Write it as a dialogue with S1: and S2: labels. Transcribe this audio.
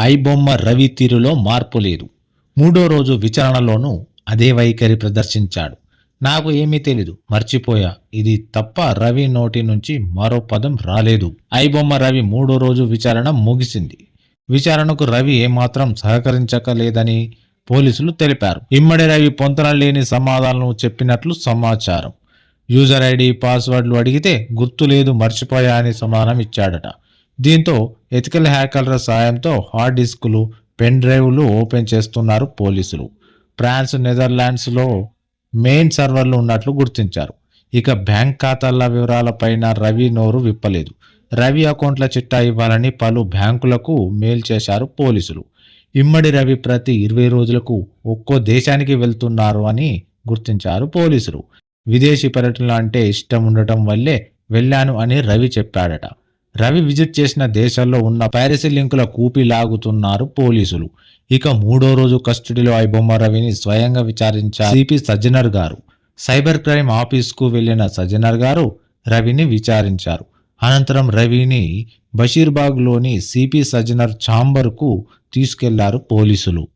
S1: ఐబొమ్మ రవి తీరులో మార్పు లేదు. మూడో రోజు విచారణలోనూ అదే వైఖరి ప్రదర్శించాడు. నాకు ఏమీ తెలీదు. మర్చిపోయా. ఇది తప్ప రవి నోటి నుంచి మరో పదం రాలేదు. ఐబొమ్మ రవి మూడో రోజు విచారణ ముగిసింది. విచారణకు రవి ఏమాత్రం సహకరించకలేదని పోలీసులు తెలిపారు. ఇమ్మడి రవి పొంతన లేని సమాధానం చెప్పినట్లు సమాచారం. యూజర్ ఐడి పాస్వర్డ్లు అడిగితే గుర్తు లేదు మర్చిపోయా అని సమాధానం ఇచ్చాడట. దీంతో ఎథికల్ హ్యాకర్ల సాయంతో హార్డ్ డిస్కులు పెన్ డ్రైవ్లు ఓపెన్ చేస్తున్నారు పోలీసులు. ఫ్రాన్స్ నెదర్లాండ్స్లో మెయిన్ సర్వర్లు ఉన్నట్లు గుర్తించారు. ఇక బ్యాంక్ ఖాతాల వివరాలపైన రవి నోరు విప్పలేదు. రవి అకౌంట్ల చిట్టా ఇవ్వాలని పలు బ్యాంకులకు మెయిల్ చేశారు పోలీసులు. ఇమ్మడి రవి ప్రతి ఇరవై రోజులకు ఒక్కో దేశానికి వెళ్తున్నారు అని గుర్తించారు పోలీసులు. విదేశీ పర్యటనలు అంటే ఇష్టం ఉండటం వల్లే వెళ్ళాను అని రవి చెప్పాడట. రవి విజిట్ చేసిన దేశాల్లో ఉన్న పైరసీ లింకుల కూపి లాగుతున్నారు పోలీసులు. ఇక మూడో రోజు కస్టడీలో ఐబొమ్మ రవిని స్వయంగా విచారించారు సిపి సజ్జనర్ గారు. సైబర్ క్రైమ్ ఆఫీస్కు వెళ్ళిన సజ్జనర్ గారు రవిని విచారించారు. అనంతరం రవిని బషీర్బాగ్లోని సిపి సజ్జనర్ ఛాంబర్కు తీసుకెళ్ళారు పోలీసులు.